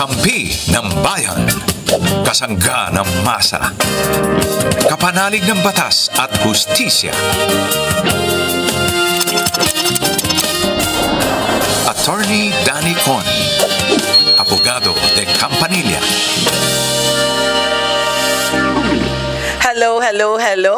Kampi ng bayan. Kasangga ng masa. Kapanalig ng batas at hustisya. Attorney Danny Con. Abogado de Campanilla. Hello, hello, hello.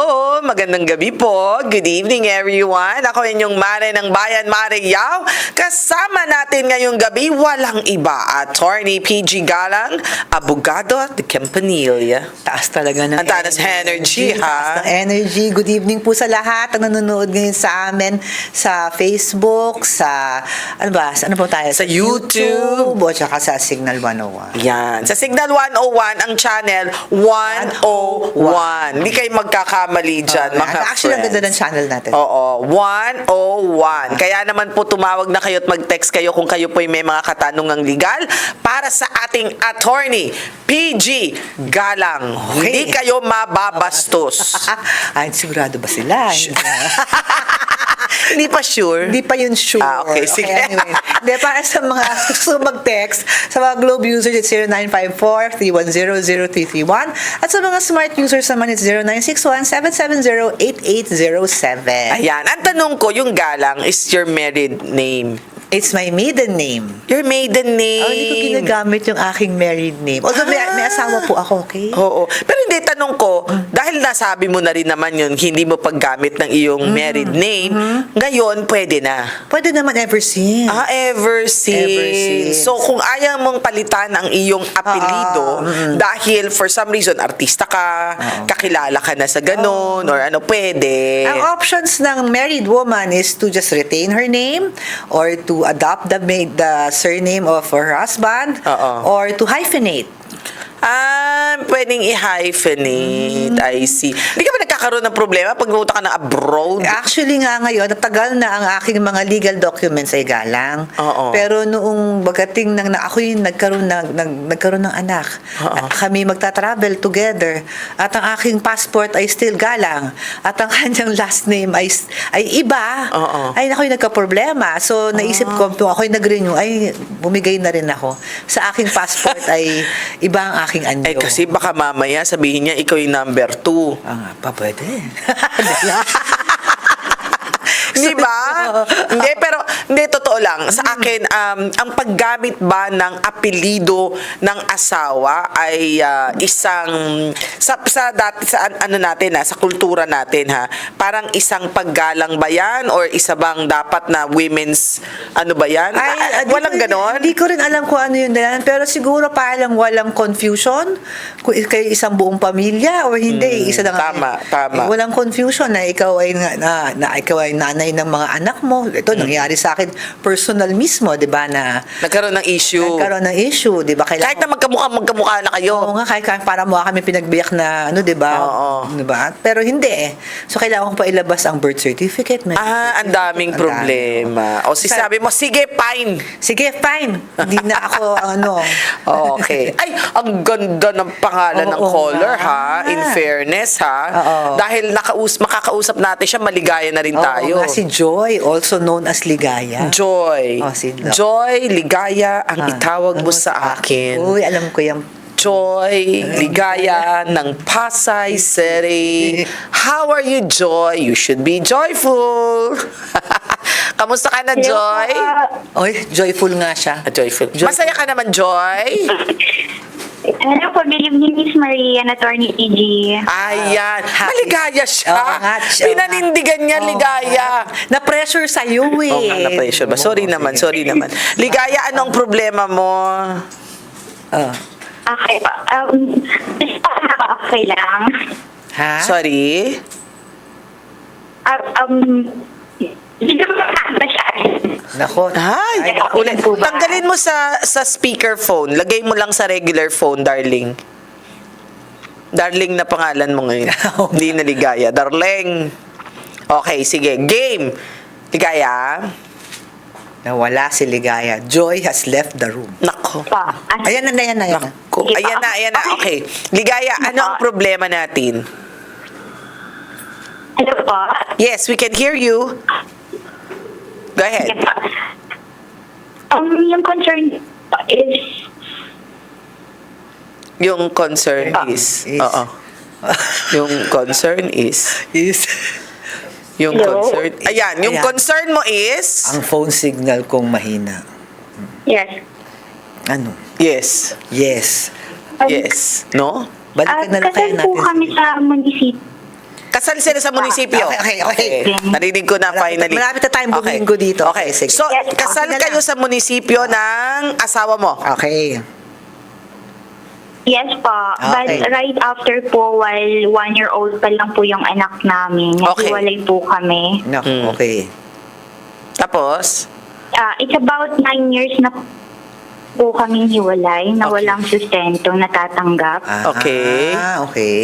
Magandang gabi po. Good evening, everyone. Ako inyong Mare ng Bayan, Mare Yao. Kasama natin ngayong gabi, walang iba. Attorney PG Galang, abogado at Campanilla. Taas talaga ng Ang taas energy, ha? Taas ng energy. Good evening po sa lahat ang nanonood ngayon sa amin sa Facebook, sa, ano ba, sa, ano po tayo? Sa YouTube. o tsaka sa Signal 101. Yan. Sa Signal 101, ang channel 101. Hindi kayo magkakamali dyan, Oh, mga Actually, ang friends. ganda ng channel natin. Oo, 101. Kaya naman po tumawag na kayo at mag-text kayo kung kayo po may mga katanungang legal para sa ating attorney, PG Galang. Okay. Hindi kayo mababastos. Ay, sigurado ba sila? Hindi pa sure. Hindi pa yun sure. Ah, okay, sige. anyway. Hindi, para sa mga gusto mag-text, sa mga Globe users, it's 0954-310-0331. At sa mga smart users naman, it's 0961-770-8807. Ayan. Ang tanong ko, yung Galang is your married name. It's my maiden name. Your maiden name. Oh, hindi ko ginagamit yung aking married name. Although may, may asawa po ako, okay? Oo. Pero hindi, tanong ko, dahil nasabi mo na rin naman yun, hindi mo paggamit ng iyong married name, ngayon, pwede na. Pwede naman ever since. Ah, ever since. Ever since. So, kung ayaw mong palitan ang iyong apelido, dahil for some reason, artista ka, kakilala ka na sa ganun, or ano, pwede. Ang options ng married woman is to just retain her name or to adopt the maid the surname of her husband Oo. or to hyphenate. Ah, pwedeng i-hyphenate. I see. Hindi ka ba nagkakaroon ng problema pag pumunta ka ng abroad? Actually nga ngayon, natagal na ang aking mga legal documents ay galang. Oo. Pero noong bagating nang na ako yung nagkaroon ng nag, nagkaroon ng anak. Oo. Kami magta-travel together at ang aking passport ay still galang at ang kanyang last name ay ay iba. Oo. Ay naku yung nagka-problema. So naisip ko kung ako yung nag-renew ay bumigay na rin ako. Sa aking passport ay iba ang aking anyo. Eh, kasi baka mamaya sabihin niya, ikaw yung number two. Ah, pa pwede. Di ba? hindi, pero hindi, totoo lang. Sa akin, um, ang paggamit ba ng apelido ng asawa ay ah, isang, sa, sa, dati, sa an- ano natin ha, sa kultura natin ha, parang isang paggalang ba yan or isa bang dapat na women's, ano ba yan? Ah, Ay, di walang ko rin- ganon? Hindi ko rin alam kung ano yun yan. Pero siguro parang walang confusion kung kayo isang buong pamilya o hindi. isa lang. Mm, tama, tama. Eh, walang confusion na ikaw ay na, na, na ikaw ay nanay ng mga anak mo. Mm. Ito nangyari sa akin personal mismo, 'di ba na Nagkaroon ng issue. nagkaroon ng issue, 'di ba? Kahit na magkamukha, magkamukha na kayo. Oo nga, kahit, para mo kami pinagbiyak na, ano, di ba? Oo. Di ba? Pero hindi eh. So, kailangan ko pa ilabas ang birth certificate. marriage Ah, ang daming ang dami. problema. O si Sa- sabi mo, sige, fine. Sige, fine. Hindi na ako, ano. Okay. Ay, ang ganda ng pangalan ng Oo caller, nga. ha? In fairness, ha? Oo. Dahil nakaus makakausap natin siya, maligaya na rin Oo tayo. nga, si Joy, also known as Ligaya. Joy. Oh, si Lo- Joy, ligaya ang Ah, itawag mo sa akin. Uy, alam ko yung Joy, ligaya ng Pasay City. How are you, Joy? You should be joyful. Kamusta ka na, Joy? Oy, joyful nga siya. Ah, joyful. Joyful. Masaya ka naman, Joy? Hello po, good evening, Miss Marie and Attorney PG. Ayan. Happy. Maligaya siya. Oo nga, siya. Pinanindigan niya, Oo ligaya. Na-pressure sa'yo eh. Oo nga, na-pressure ba? Sorry naman, sorry naman. Ligaya, anong problema mo? Oh. Okay po. Um, okay lang. Ha? Sorry? Um, um, hindi ko? Nako. Ay, Ay, ulit. po ba? Tanggalin mo sa sa speakerphone. Lagay mo lang sa regular phone, darling. Darling na pangalan mo ngayon. Hindi na ligaya. Darling. Okay, sige. Game. Ligaya. Nawala si Ligaya. Joy has left the room. Nako. Ano? Ayan na, ayan na, ayan na. Nako. Ayan na, ayan na. Okay. Ligaya, ano ang problema natin? Hello po. Yes, we can hear you. Go ahead. Po. Um, yung concern po is Yung concern Ah, is, is. oo. Yung concern is, Is yung Hello? concern, ayan, yung Ayan. concern mo is, ang phone signal kong mahina. Yes. Ano? yes, Yes. Um, yes, no? Balikan na lang kasal kaya po natin. kami sa munisipyo. Kasal sila sa munisipyo. Okay, okay, okay. Narinig ko na Malapit- finally. malapit na tayong buminggo dito. Okay, Okay, sige. So, Yes, kasal okay kayo sa munisipyo ng asawa mo. Okay. Yes po. Okay. But right after po, while one-year-old pa lang po yung anak namin, Okay. naghiwalay po kami. No, Mm. okay. Tapos, Ah, it's about nine years na po kaming hiwalay na Okay. walang sustento natatanggap. Ah, Okay. okay.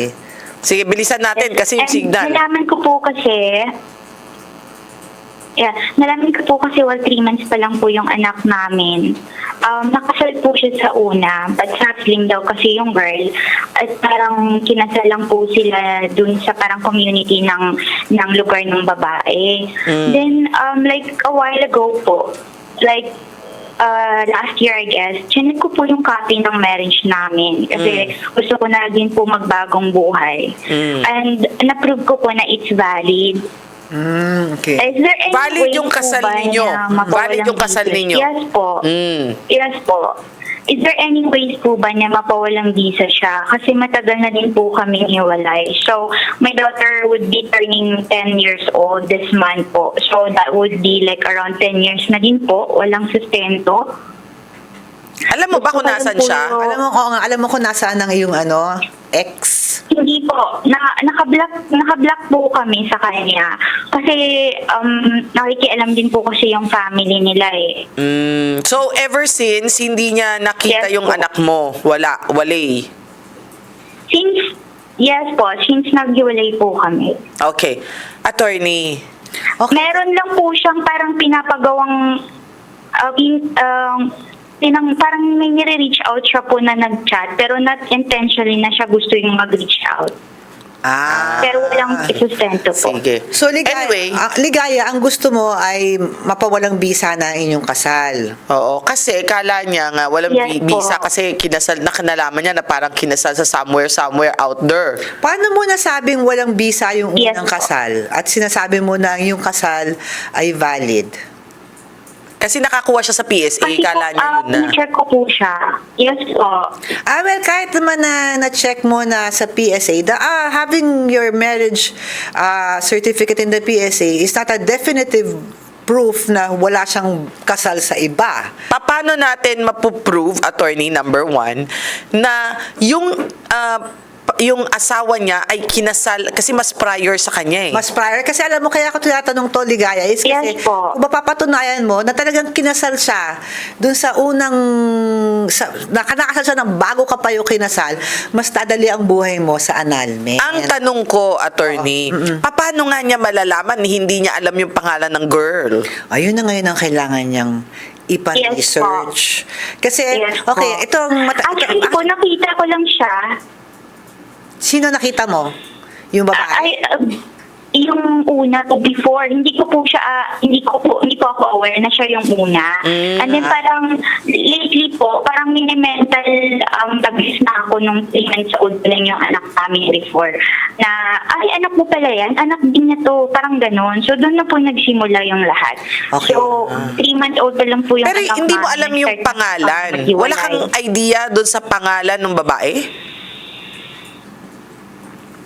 Sige, bilisan natin kasi yung And signal. Nalaman ko po kasi, yeah, nalaman ko po kasi while three months pa lang po yung anak namin. Um, nakasal po siya sa una, but sapling daw kasi yung girl. At parang kinasal lang po sila dun sa parang community ng, ng lugar ng babae. Mm. Then, um, like a while ago po, like uh, last year, I guess, chinig ko po yung copy ng marriage namin. Kasi gusto ko na din po magbagong buhay. Mm. And na-prove ko po na it's valid. Mm, okay. Is there any Valid way yung kasal ninyo. Valid yung kasal ninyo. Yes po. Mm. Yes po. Is there any ways po ba na mapawalang visa siya? Kasi matagal na din po kami hiwalay. So, my daughter would be turning 10 years old this month po. So, that would be like around 10 years na din po. Walang sustento. Alam mo ba kung rin po siya? Alam mo, oo nga, alam mo kung nasaan ang iyong ano, ex. Hindi po. Na, naka-block, naka-block po kami sa kanya. Kasi um, nakikialam din po kasi yung family nila eh. Mm, so, ever since, hindi niya nakita Yes yung po. anak mo. Wala, walay. Since, yes po, since naghiwalay po kami. Okay. Attorney, Okay. Meron lang po siyang parang pinapagawang uh, in, um, pinang, parang may nire-reach out siya po na nag-chat pero not intentionally na siya gusto yung mag-reach out. Ah. Pero walang isustento po. sige. So, ligaya, Anyway, ah, ligaya, ang gusto mo ay mapawalang bisa na ang inyong kasal. Oo, kasi kala niya nga walang Yes bi- po. visa kasi kinasal na kinalaman niya na parang kinasal sa somewhere somewhere out there. Paano mo nasabing walang bisa yung Yes unang po. kasal at sinasabi mo na yung kasal ay valid? Kasi nakakuha siya sa PSA, Kasi kala po, niya um, yun na. check ko po siya. Yes po. Ah, well, kahit naman na na-check mo na sa PSA, the, ah, having your marriage ah, certificate in the PSA is not a definitive proof na wala siyang kasal sa iba. Paano natin mapuprove, attorney number one, na yung ah, yung asawa niya ay kinasal kasi mas prior sa kanya eh. Mas prior, kasi alam mo, kaya ako tinatanong to, Ligaya, is kasi Yes po. kung mapapatunayan mo na talagang kinasal siya dun sa unang, sa, nakanakasal siya ng bago ka pa yung kinasal, mas dadali ang buhay mo sa annulment. Ang tanong ko, attorney, paano nga niya malalaman hindi niya alam yung pangalan ng girl? Ayun na ngayon ang kailangan niyang ipa-research. Kasi, Yes po. okay, itong... Mata- Actually ito- po, nakita ko lang siya. Sino nakita mo? Yung babae? Ay, um, yung una po before, hindi ko po siya, ah, hindi ko po, hindi po ako aware na siya yung una. Mm. And then parang, lately po, parang mini-mental um, bagis na ako nung 3 months old pa lang yung anak namin before. Na, ay, anak mo pala yan, anak din niya to, parang ganon. So, doon na po nagsimula yung lahat. Okay. So, 3 months old pa lang po yung Pero anak hindi mo namin, alam yung pangalan. Wala kang idea doon sa pangalan ng babae?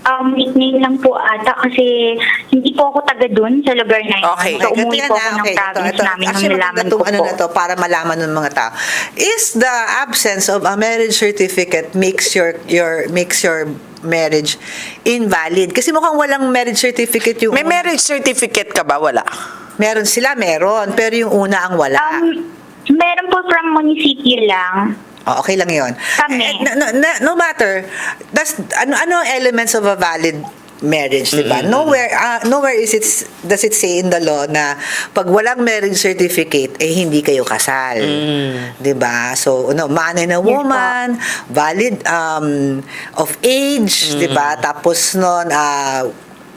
Um, nickname lang po ata kasi hindi po ako taga dun sa lugar na yun. Okay. So, Okay, umuwi po ako ng Okay, ito, province ito. namin nung nalaman ko ano po. na to para malaman ng mga tao. Is the absence of a marriage certificate makes your your makes your marriage invalid? Kasi mukhang walang marriage certificate yung May marriage certificate ka ba? Wala. Meron sila, meron. Pero yung una ang wala. Um, meron po from munisipyo lang. Oh, okay lang yon. Kami. no, no, no matter, that's, ano, ano elements of a valid marriage, di ba? Nowhere, ah, nowhere is it, does it say in the law na pag walang marriage certificate, eh hindi kayo kasal. Di ba? So, no, manay na woman, valid um, of age, di ba? Tapos nun, ah,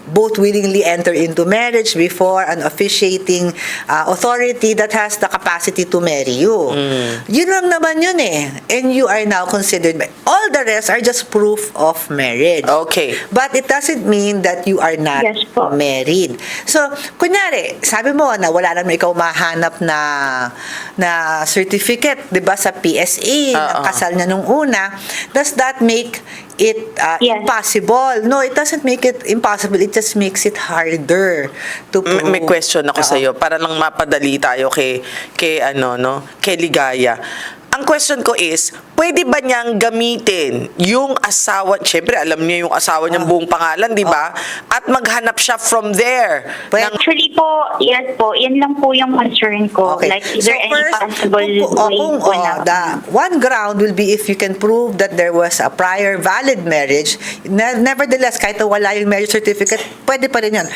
both willingly enter into marriage before an officiating uh, authority that has the capacity to marry you. Yun lang naman yun eh. And you are now considered, all the rest are just proof of marriage. Okay. But it doesn't mean that you are not Yes po. married. So, kunyari, sabi mo na wala naman ikaw mahanap na na certificate, 'di ba sa PSA ng Oo. kasal niya nung una, does that make it uh, Yes. impossible? No, it doesn't make it impossible. It just makes it harder to prove. may question ako Oo. sa iyo para lang mapadali tayo kay kay ano no, kay Ligaya. Ang question ko is, pwede ba niyang gamitin yung asawa, syempre alam niya yung asawa niyang buong pangalan, di ba? At maghanap siya from there. Pwede. ng- Actually po, yes po, yan lang po yung concern ko. Okay. Like, is there any possible kung- oh, way kung, po oh, na? the one ground will be if you can prove that there was a prior valid marriage. Ne- Nevertheless, kahit na wala yung marriage certificate, pwede pa rin yun.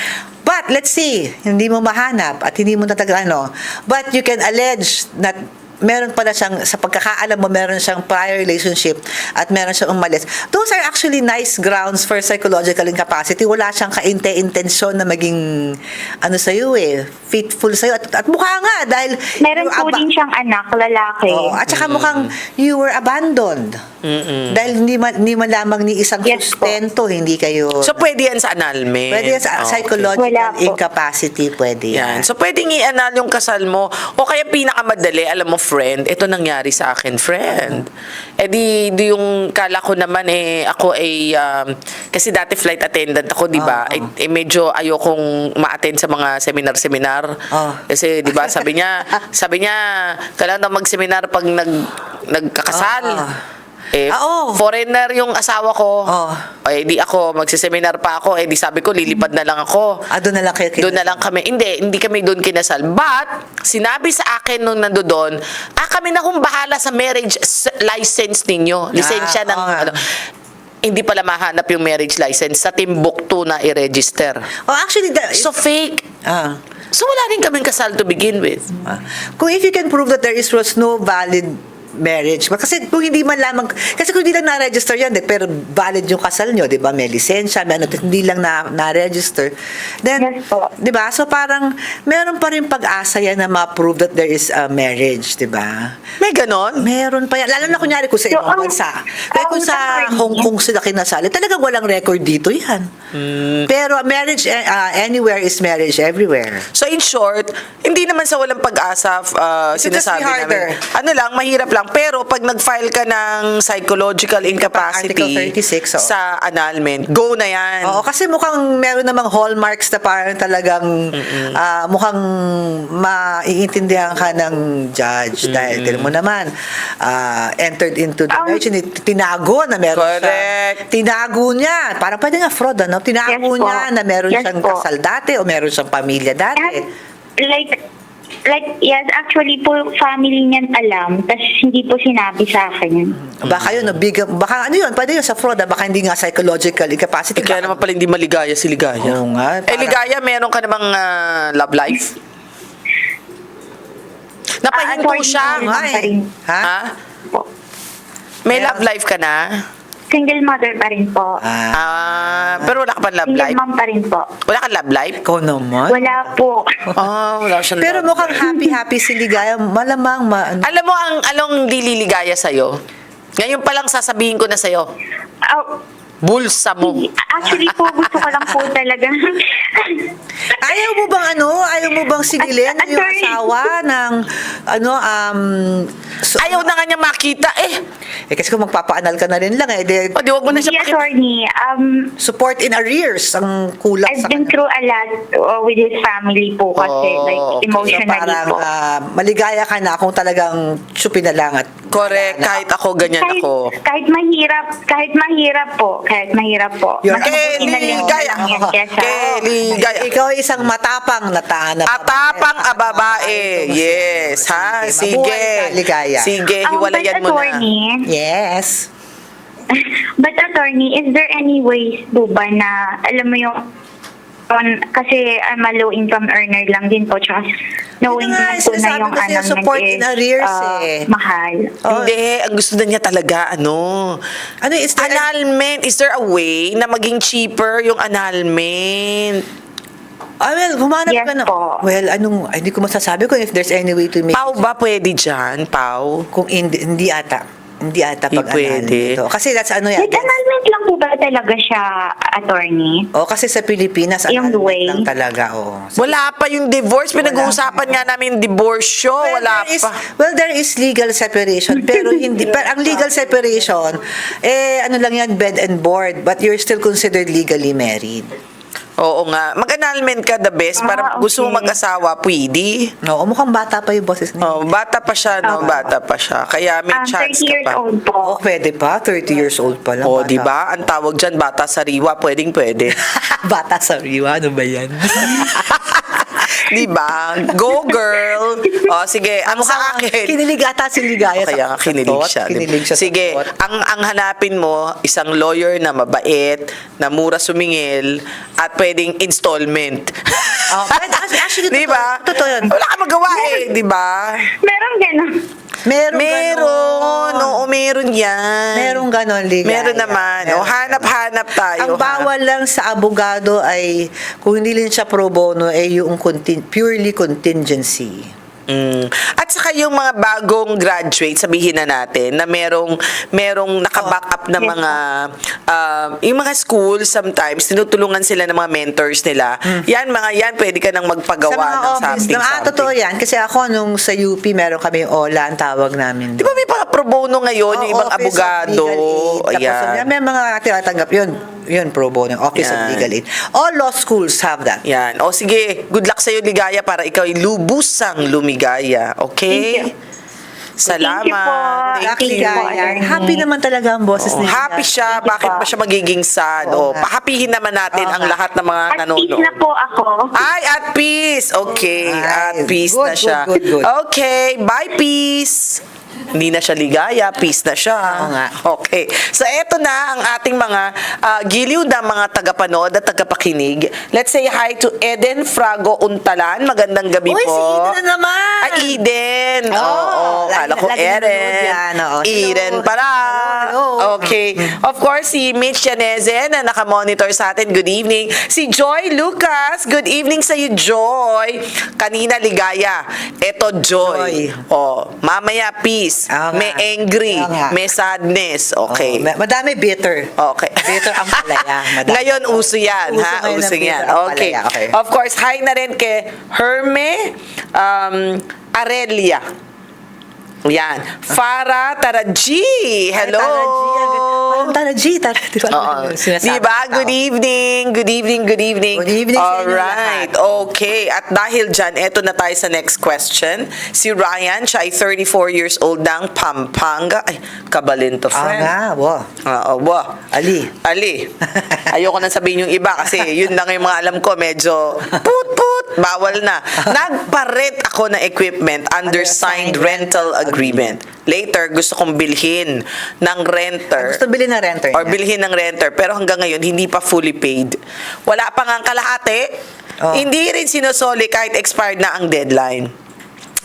But let's see, hindi mo mahanap at hindi mo natagal ano. But you can allege that meron pala siyang, sa pagkakaalam mo, meron siyang prior relationship at meron siyang umalis. Those are actually nice grounds for psychological incapacity. Wala siyang kainte-intensyon na maging, ano sa'yo eh, faithful sa'yo. At, at mukha nga, dahil... Meron po aba- din siyang anak, lalaki. Oo, at saka mukhang you were abandoned. Dahil hindi man, hindi man lamang ni isang Yes po. sustento, hindi kayo... So pwede yan sa annulment. pwede yan sa Okay. psychological Wala po. incapacity, pwede yan. Yan. So, pwedeng i-annul yung kasal mo. O kaya pinakamadali, alam mo, friend, ito nangyari sa akin, friend. Eh di, di yung kala ko naman eh, ako ay, um, kasi dati flight attendant ako, di ba? Oo. Eh, eh, medyo ayokong ma-attend sa mga seminar-seminar. Oo. Kasi, di ba, sabi niya, sabi niya, kailangan daw mag-seminar pag nag, nagkakasal. Oo. Eh, Ah, oo. foreigner yung asawa ko. Oo. Eh, di ako, magsiseminar pa ako. Eh, di sabi ko, lilipad na lang ako. Ah, doon na lang kayo Doon na lang kami. Hindi, hindi kami doon kinasal. But, sinabi sa akin nung nando doon, ah, kami na kung bahala sa marriage license ninyo. Lisensya ng, oo nga. ano, hindi pala mahanap yung marriage license sa Timbuktu na i-register. Oh, actually, the, So, fake. ah, So, wala rin kaming kasal to begin with. ah. kung if you can prove that there is was no valid marriage. Kasi kung hindi man lamang, kasi kung hindi lang na-register yan, eh, pero valid yung kasal nyo, di ba? May lisensya, may ano, hindi lang na, na-register. Then, Yes po. di ba? So parang, meron pa rin pag-asa yan na ma-prove that there is a marriage, di ba? May ganon? Meron pa yan. Lalo na kunyari kung sa So, ibang ang- bansa. Kaya kung sa Hong Kong sila kinasali, talagang walang record dito yan. Hmm. Pero marriage uh, anywhere is marriage everywhere. So in short, hindi naman sa walang pag-asa uh, It sinasabi namin. Ano lang, mahirap lang. Pero pag nag-file ka ng psychological incapacity Article 36, oo. sa annulment, go na yan. Oo, kasi mukhang meron namang hallmarks na parang talagang ah, mukhang maiintindihan ka ng judge dahil tignan mo naman ah, entered into the marriage and tinago na meron Correct. siya. Tinago niya. Parang pwede nga fraud, ano? Tinago Yes po. niya na meron Yes siyang po. kasal dati o meron siyang pamilya dati. And, like, like, yes, actually po, family niyan alam, tas hindi po sinabi sa akin. Baka yun, no, big, baka ano yun, pwede yun sa fraud, ah, baka hindi nga psychological incapacity. Eh, kaya naman pala hindi maligaya si Ligaya. Oo nga, Eh, parang- Ligaya, meron ka namang ah, love life? Napahinto Ah, siya. pa rin. Ha? Ha? Po. May love life ka na? Single mother pa rin po. Ah, Ah, pero wala ka pa love Single life? mom pa rin po. Wala ka love life? ikaw naman. Wala po. Ah, wala siyang Pero love mukhang happy-happy si Ligaya. Malamang ma... Alam mo ang along dililigaya sa'yo? Ngayon pa lang sasabihin ko na sa'yo, Oh, bulsa mo. actually po, gusto ko lang po talaga. Ayaw mo bang ano? Ayaw mo bang sigilin At- yung attorney. asawa ng ano um so- Ayaw na nga niya makita eh. eh kasi kung magpapaanal ka na rin lang eh di, O di wag mo na siya makita. attorney. Um, support in arrears ang kulang I've sa been kanya. through a lot uh, with his family po kasi Oh, like okay. So, emotionally parang po. ah, maligaya ka na kung talagang tsupin na lang at Correct, kahit ako ganyan kahit, ako. kahit mahirap, kahit mahirap po, kahit mahirap po. Na lang Ligaya. kesa- Ligaya. ikaw ay isang matapang na taana. Atapang a babae. Yes, ha? Sige. ligaya. Sige, Um, hiwalayan mo na. Yes. But attorney, is there any ways po ba na, alam mo yung, on, kasi I'm a low income earner lang din po, tsaka knowing na po na sinasabi yung ko sa'yo, annulment support is in arrears ah, eh. mahal. Oh. Hindi, ang gusto na niya talaga, ano? Ano, is there- annulment. Is there a way na maging cheaper yung annulment? Ah, well, humanap Yes ka na. po. Well, anong, ay, hindi ko masasabi kung if there's any way to make Pau ba pwede dyan? Pau? Kung hindi, hindi ata. Hindi ata Hindi pag pwede. Ito. Kasi that's ano yan. With annulment lang po ba talaga siya, attorney? O, kasi sa Pilipinas, Yung annulment way. lang talaga. Oh. Wala pa yung divorce. Pinag-uusapan nga namin yung divorce show. Wala there is, pa. well, there is legal separation, pero hindi. Pero ang legal separation, eh, ano lang yan, bed and board, but you're still considered legally married. Oo nga. Mag-annulment ka the best. Para Ah, gusto mo okay. mag-asawa, pwede. No, mukhang bata pa yung boses niya. Oh, bata pa siya, no? Okay. Bata pa siya. Kaya may Um, chance 30 ka years pa. old po. Oh, pwede pa. 30 years old pa lang. Oh, di ba? Ang tawag dyan, bata sariwa. Pwedeng pwede. bata sa riwa. Ano ba yan? di ba? Go, girl! Oh, sige. Ang sa akin, Kinilig ata si Ligaya Kaya nga kinilig siya. di ba? Kinilig siya sa Sige, thought. ang ang hanapin mo, isang lawyer na mabait, na mura sumingil, at pwedeng installment. Oh, but actually- actually, di ba? totoo- totoo yun. Wala ka magawa eh, di ba? Meron gano'n. Meron, Meron. ganon. Oo, meron yan. Meron ganon, Ligaya. Meron naman. O, Meron. hanap-hanap tayo. Ang ha? bawal lang sa abogado ay kung hindi lang siya pro bono ay yung contin- purely contingency. Mm. At saka yung mga bagong graduate, sabihin na natin, na merong, merong nakaback up na Yes, mga, um, yung mga school sometimes, tinutulungan sila ng mga mentors nila. Yan, mga yan, pwede ka nang magpagawa sa mga ng office, something, na, ah, something. totoo yan. Kasi ako, nung sa UP, meron kami yung OLA, ang tawag namin. Di ba may mga pro bono ngayon, yung Oh, ibang Office of abogado? Legal Aid. Tapos, Ayan. may mga tinatanggap yun. Yun, pro bono. Office of Yan. Legal Aid. All law schools have that. Yan. O sige, good luck sa'yo, Ligaya, para ikaw ay lubusang lumigaya. Okay? Thank you. Salamat. Thank you po. Thank Thank you. you po, Ligaya. attorney. Happy naman talaga ang boses Oh, niya. happy siya. Thank Bakit pa siya magiging sad? Oo O, nga. pahapihin naman natin Oo ang lahat ng mga At peace nanonood. na po ako. Ay, at peace. Okay, Ay, at peace good, na siya. good, good, good. Okay, bye peace. Hindi na siya ligaya, peace na siya. Oo nga. Okay. So, eto na ang ating mga ah, giliw na mga tagapanood at tagapakinig. Let's say hi to Eden Frago Untalan. Magandang gabi Uy, po. si Eden na naman! Ah, Eden. Oo, Oo, lagi- kala ko Eden. yan, oo. Eden pala. Hello, hello. Okay. Of course, si Mitch Yaneze na nakamonitor sa atin. Good evening. Si Joy Lucas. Good evening sa iyo, Joy. Kanina, ligaya. Eto, Joy. Joy. Oh, mamaya, peace. Oo nga. May angry. Oo nga. May sadness. Okay. Oh, ma- madami bitter. Okay. Bitter ang palaya. Madami. Ngayon, uso yan, Uso ha? Uso yan. Okay. Okay. Of course, hi na rin kay Herme um, Arelia. Yan. Farah Taraji. Hello. Parang Taraji. Tara, di ba? Oo. Sinasabi Diba? ng Good evening. Good evening. Good evening. Good evening sa inyo Alright. Okay. At dahil dyan, eto na tayo sa next question. Si Ryan, siya ay 34 years old ng Pampanga. Ay, kabalin to, Ah, friend. nga, wow. Oo, wow. Ali. Ali. Ayoko nang sabihin yung iba kasi yun lang yung mga alam ko medyo put put bawal na. Nagpa-rent ako ng equipment under signed rental agreement. Later gusto kong bilhin ng renter. Gusto bilhin ng renter Or niya. bilhin ng renter pero hanggang ngayon hindi pa fully paid. Wala pa nga ang kalahati. Oh. Hindi rin sinusoli kahit expired na ang deadline.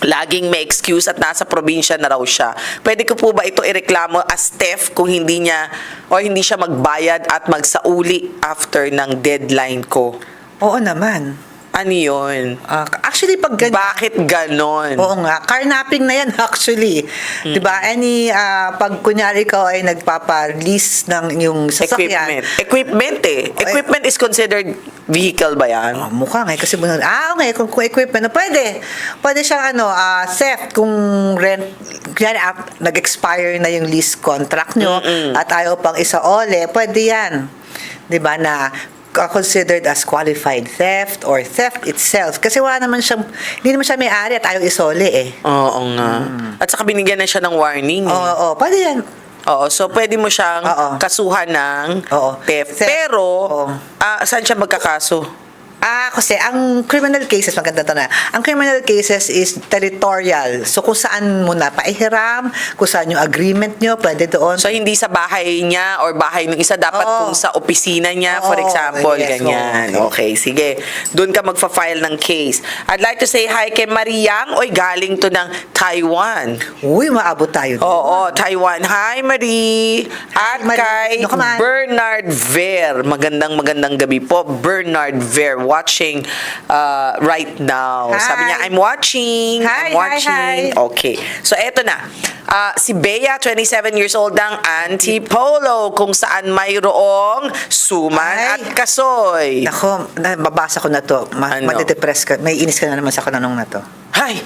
Laging may excuse at nasa probinsya na raw siya. Pwede ko po ba ito ireklamo as theft kung hindi niya o hindi siya magbayad at magsauli after ng deadline ko? Oo naman. Ano yun? Ah, actually, pag ganyan, Bakit ganon? Oo nga, carnapping na yan actually. 'Di ba? Any ah, pag kunyari ikaw ay nagpapa-lease ng yung sasakyan. Equipment. Equipment eh. Equipment is considered vehicle ba yan? Oh, mukha nga eh, kasi bunod. Ah, okay, kung, kung equipment na pwede. Pwede siyang ano, ah, theft kung rent kunyari ah, nag-expire na yung lease contract nyo at ayaw pang isa ole, pwede yan. 'Di ba na considered as qualified theft or theft itself kasi wala naman siyang hindi naman siya may-ari at ayaw isole eh. Oo nga. At saka binigyan na siya ng warning. eh. Oo, oo, pwede yan. Oo, so pwede mo siyang Oo. kasuhan ng Oo. theft. Theft. Pero, Oo. ah, saan siya magkakaso? Ah, kasi ang criminal cases, maganda to na, ang criminal cases is territorial. So kung saan mo na paihiram, kung saan yung agreement nyo, pwede doon. So, hindi sa bahay niya or bahay ng isa, dapat Oo. kung sa opisina niya, for Oo, example, yes, ganyan. oo, Okay, sige. Doon ka magfa-file ng case. I'd like to say hi kay Mariang. Oy, galing to ng Taiwan. Uy, maabot tayo doon. Oo, Taiwan. Hi, Marie. At Marie. kay No, come on. Bernard Ver. Magandang magandang gabi po. Bernard Ver watching uh, right now. Hi. Sabi niya, I'm watching. Hi, I'm hi, watching. hi. Okay. So, eto na. Ah, si Bea, 27 years old ang Antipolo, kung saan mayroong suman Ay. at kasoy. Nako, nababasa ko na to. Ma- Ano? Madidepress ka. May inis ka na naman sa kananong na to. Hay!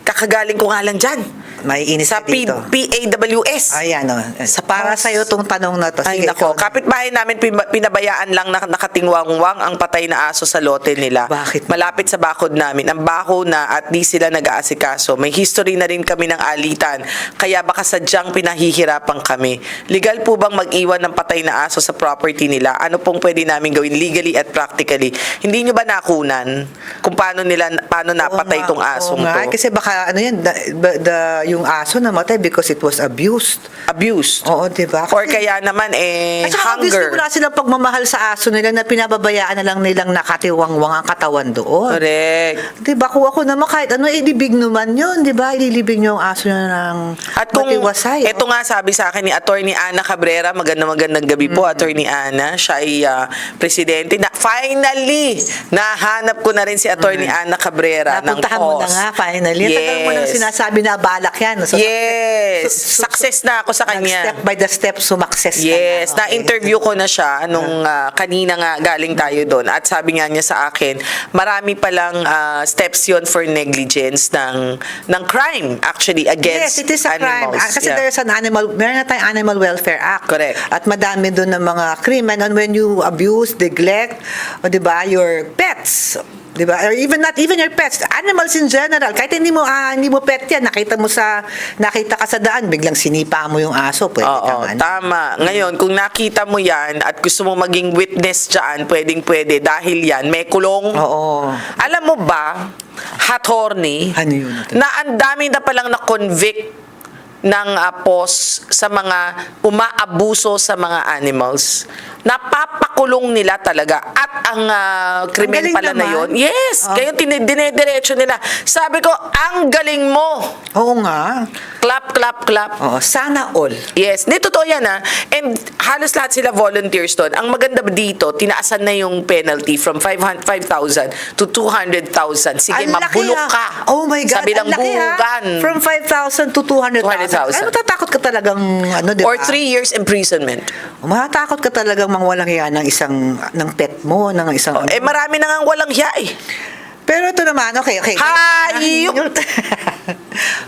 Kakagaling ko nga lang dyan. May inis Sa dito. P- PAWS. Ayan, o. Sa Para pos- sa'yo tong tanong na to. Ay Sige, nako, ikaw. kapitbahay namin pin- pinabayaan lang na nakatingwangwang ang patay na aso sa lote nila. Bakit? Malapit sa bakod namin. Ang baho na at di sila nag-aasikaso. May history na rin kami ng alitan. Kaya baka sadyang pinahihirapan kami. Legal po bang mag-iwan ng patay na aso sa property nila? Ano pong pwede namin gawin legally at practically? Hindi nyo ba nakunan kung paano nila paano napatay Oo itong nga, asong oo nga. to? Kasi baka ano yan, the, the- yung aso namatay because it was abused. Abused. Oo, di ba? Or kaya naman eh At saka hunger. wala silang pagmamahal sa aso nila na pinababayaan na lang nilang nakatiwangwang ang katawan doon. Correct. Di ba? Kung ako naman kahit ano, ilibig naman yun. Di ba? Ililibig niyo ang aso nyo ng At kung matiwasay. ito nga sabi sa akin ni Attorney Ana Cabrera, magandang magandang gabi po Attorney Ana, siya ay ah, presidente na finally nahanap ko na rin si Attorney Ana Cabrera ng Napuntahan mo na nga, finally. Yes. Tagal mo nang sinasabi na balak yan. So, yes. so- so- Success na ako sa kanya. Step by the step, sumakses Yes, ka na. Okay. na-interview ko na siya nung ah, kanina nga galing tayo doon at sabi nga niya sa akin, marami palang ah, steps yon for negligence ng ng crime actually against Yes, it is a crime. animals. Ah, Kasi Yeah. there's an animal, meron na tayong Animal Welfare Act. Correct. At madami doon ng mga krimen and when you abuse, neglect, o di ba, your pets, di ba? Or even not even your pets, animals in general. Kahit hindi mo ah, hindi mo pet yan, nakita mo sa nakita ka sa daan, biglang sinipa mo yung aso, pwede Oo, kang ano. tama. Ngayon, kung nakita mo yan at gusto mo maging witness dyan, pwedeng pwede dahil yan, may kulong. Oo. Alam mo ba, hot horny, Ano yun? na ang dami na palang na-convict ng ah, POS sa mga umaabuso sa mga animals. Napapakulong nila talaga. At ang ah, krimen galing pala na naman. yun. Yes, Oh. tin- dinediretso nila. Sabi ko, ang galing mo. Oo nga. Clap, clap, clap. Oo, sana all. Yes, hindi totoo yan ha. And halos lahat sila volunteers doon. Ang maganda dito, tinaasan na yung penalty from 500 5,000 to 200,000. Sige, Ang mabulok ka. Oh my God, Sa bilanggugan. From 5,000 to 200,000. 200,000. Ay, matatakot ka talagang, ano, di ba? Or 3 years imprisonment. Matakot ka talagang mangwalang hiya ng isang ng pet mo, ng isang Oh, eh, marami na nga walang hiya eh. Pero ito naman, okay, okay. Hayop!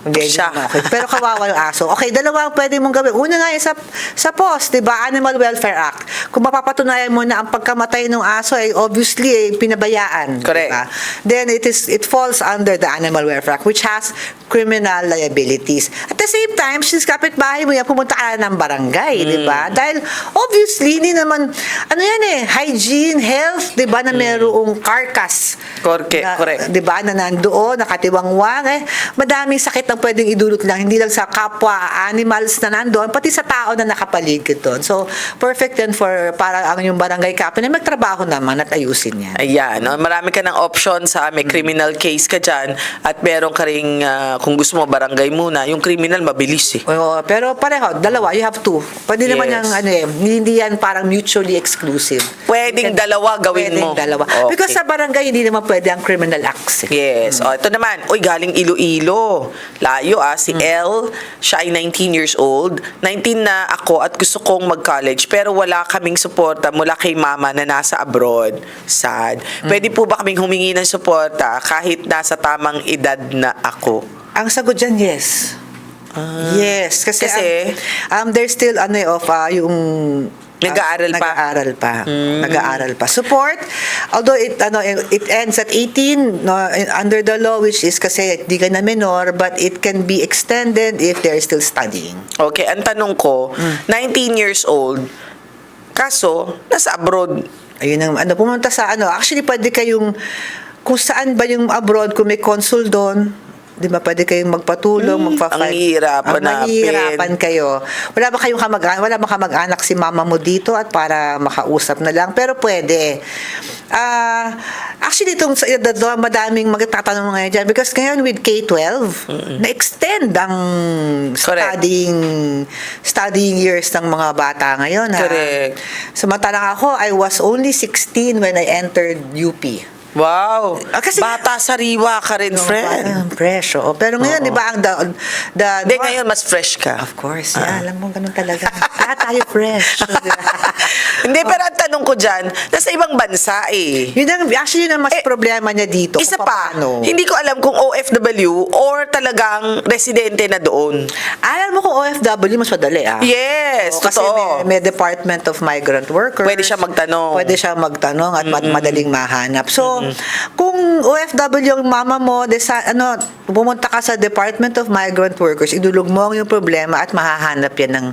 Hindi, Siya. okay. Pero kawawa yung aso. Okay, dalawa ang pwede mong gawin. Una nga yung sa, sa POS, di ba? Animal Welfare Act. Kung mapapatunayan mo na ang pagkamatay ng aso ay obviously eh, pinabayaan. Correct. ba? Then it is it falls under the Animal Welfare Act which has criminal liabilities. At the same time, since kapitbahay mo yan, pumunta ka ng barangay, di ba? Dahil obviously, hindi naman, ano yan eh, hygiene, health, di ba, na merong carcass. Correct, Na- correct. 'di ba, na nandoon, nakatiwangwang eh. Madaming sakit ang pwedeng idulot lang, hindi lang sa kapwa animals na nandoon, pati sa tao na nakapaligid doon. So, perfect yan for para ang yung barangay captain na magtrabaho naman at ayusin yan. Ayan, no? marami ka ng option sa may criminal case ka dyan at meron ka ring, ah, kung gusto mo, barangay muna. Yung criminal, mabilis eh. Oo, pero pareho, dalawa, you have two. Pwede naman Yes. yung ano eh, hindi yan parang mutually exclusive. Pwedeng dalawa gawin Pwedeng mo. dalawa. Okay. Because sa barangay, hindi naman pwede ang criminal acts. eh. Yes. Oh, ito naman. Uy, galing Iloilo. Layo ah. Si L, siya ay 19 years old. 19 na ako at gusto kong mag-college pero wala kaming suporta mula kay mama na nasa abroad. Sad. Pwede po ba kaming humingi ng suporta kahit nasa tamang edad na ako? Ang sagot dyan, yes. yes. Kasi. Kasi? um, um, there's still ano eh, of uh, yung Nag-aaral pa. Nag-aaral pa. Nag-aaral pa. Support, although it ano it ends at 18 no, under the law which is kasi di ka na minor but it can be extended if they're still studying. Okay, ang tanong ko, 19 years old, kaso, nasa abroad. Ayun ang ano pumunta sa ano, actually pwede kayong kung saan ba yung abroad kung may consul doon, 'di ba? Pwede kayong magpatulong, ang hirap Ang hanapin. mahihirapan kayo. Wala ba kayong kamag wala ba kamag-anak si mama mo dito at para makausap na lang, pero pwede. Ah, actually itong sa- the, madaming magtatanong ngayon dyan because ngayon with K-12 na-extend ang Correct. studying studying years ng mga bata ngayon. ha? Correct. Samantalang ako, I was only 16 when I entered UP. Wow. Ah, kasi- Bata sariwa ka rin, friend. Parang fresh, oo. Pero ngayon, di ba, ang the, the Hindi, ngayon mas fresh ka. Of course, yeah, alam mo, ganun talaga. Lahat tayo fresh. Hindi, pero ang tanong ko dyan, nasa ibang bansa eh. yun ang, actually, yun ang mas Eh, problema niya dito. Isa kung pa, paano. hindi ko alam kung OFW or talagang residente na doon. Alam mo kung OFW, mas madali, ah. Yes, Oo, kasi totoo. may, may Department of Migrant Workers. Pwede siya magtanong. Pwede siya magtanong at mad- madaling mahanap. So, kung OFW yung mama mo, de sa, ano, pumunta ka sa Department of Migrant Workers, idulog mo yung problema at mahahanap yan ng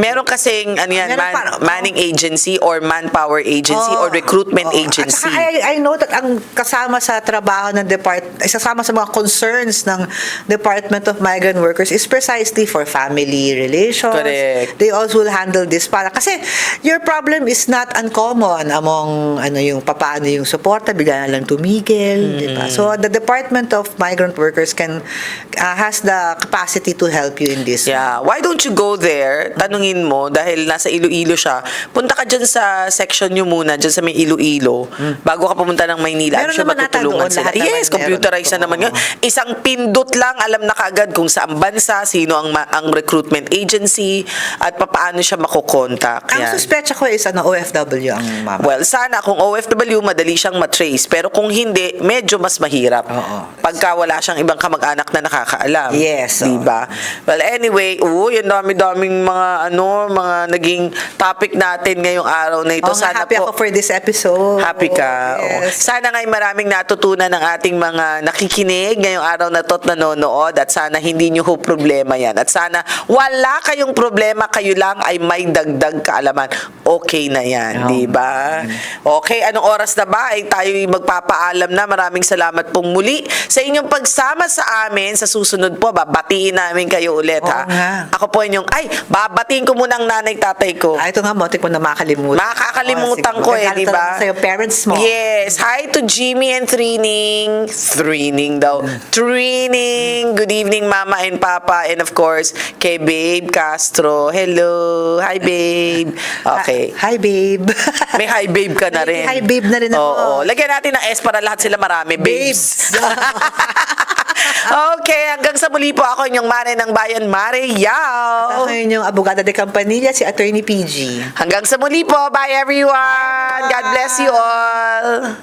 Meron kasing ano yan, Meron man- pa- manning agency or manpower agency Oo. or recruitment Oo. agency. At saka I, I know that ang kasama sa trabaho ng department, isasama sa mga concerns ng Department of Migrant Workers is precisely for family relations. Correct. They also will handle this para kasi your problem is not uncommon among ano yung papaano yung suporta bigla lang tumigil, di ba? So the Department of Migrant Workers can uh, has the capacity to help you in this. Yeah, why don't you go there? Tanungin mo dahil nasa Iloilo siya. Punta ka dyan sa section nyo muna, dyan sa may Iloilo, bago ka pumunta ng Maynila. Meron I'm sure matutulungan sila. Yes, meron. computerized na naman yun. Isang pindot lang, alam na kaagad kung saan bansa, sino ang ang recruitment agency, at papaano siya makokontak. Ang suspecha ko is ano OFW ang mama. Well, sana kung OFW, madali siyang matrace. Pero kung hindi, medyo mas mahirap. Oo. Pagka wala siyang ibang kamag-anak na nakakaalam. Yes, Di oo. ba? Well, anyway, uy, ang dami-daming mga, ano, mga naging topic natin ngayong araw na ito. Oo nga, sana happy po, ako for this episode. Happy ka. Oo. Yes. Sana nga'y maraming natutunan ng ating mga nakikinig ngayong araw na to at nanonood at sana hindi nyo ho problema yan. At sana wala kayong problema, kayo lang ay may dagdag kaalaman. Okay na yan, Oo. di ba? Okay, anong oras na ba? Ay tayo magpapaalam na. Maraming salamat pong muli sa inyong pagsama sa amin. Sa susunod po, babatiin namin kayo ulit Oo ha. nga. Ako po inyong, ay, babatiin ko muna ang nanay tatay ko. Ah, ito nga, motik mo na makakalimutan. Makakalimutan Oh, ko eh, di ba? Sa'yo, parents mo. Yes. Hi to Jimmy and Trining. Trining daw. Trining. Good evening, Mama and Papa. And of course, kay Babe Castro. Hello. Hi, Babe. Okay. Hi, babe. May hi, Babe ka na rin. Hi, babe na rin ako. Oo. Lagyan natin na S para lahat sila marami. Babes. okay, hanggang sa muli po ako inyong mare ng bayan, Mare Yao. At ako inyong abogada de Campanilla, si Attorney PG. Hanggang sa muli po. Bye everyone. Bye. God bless you all.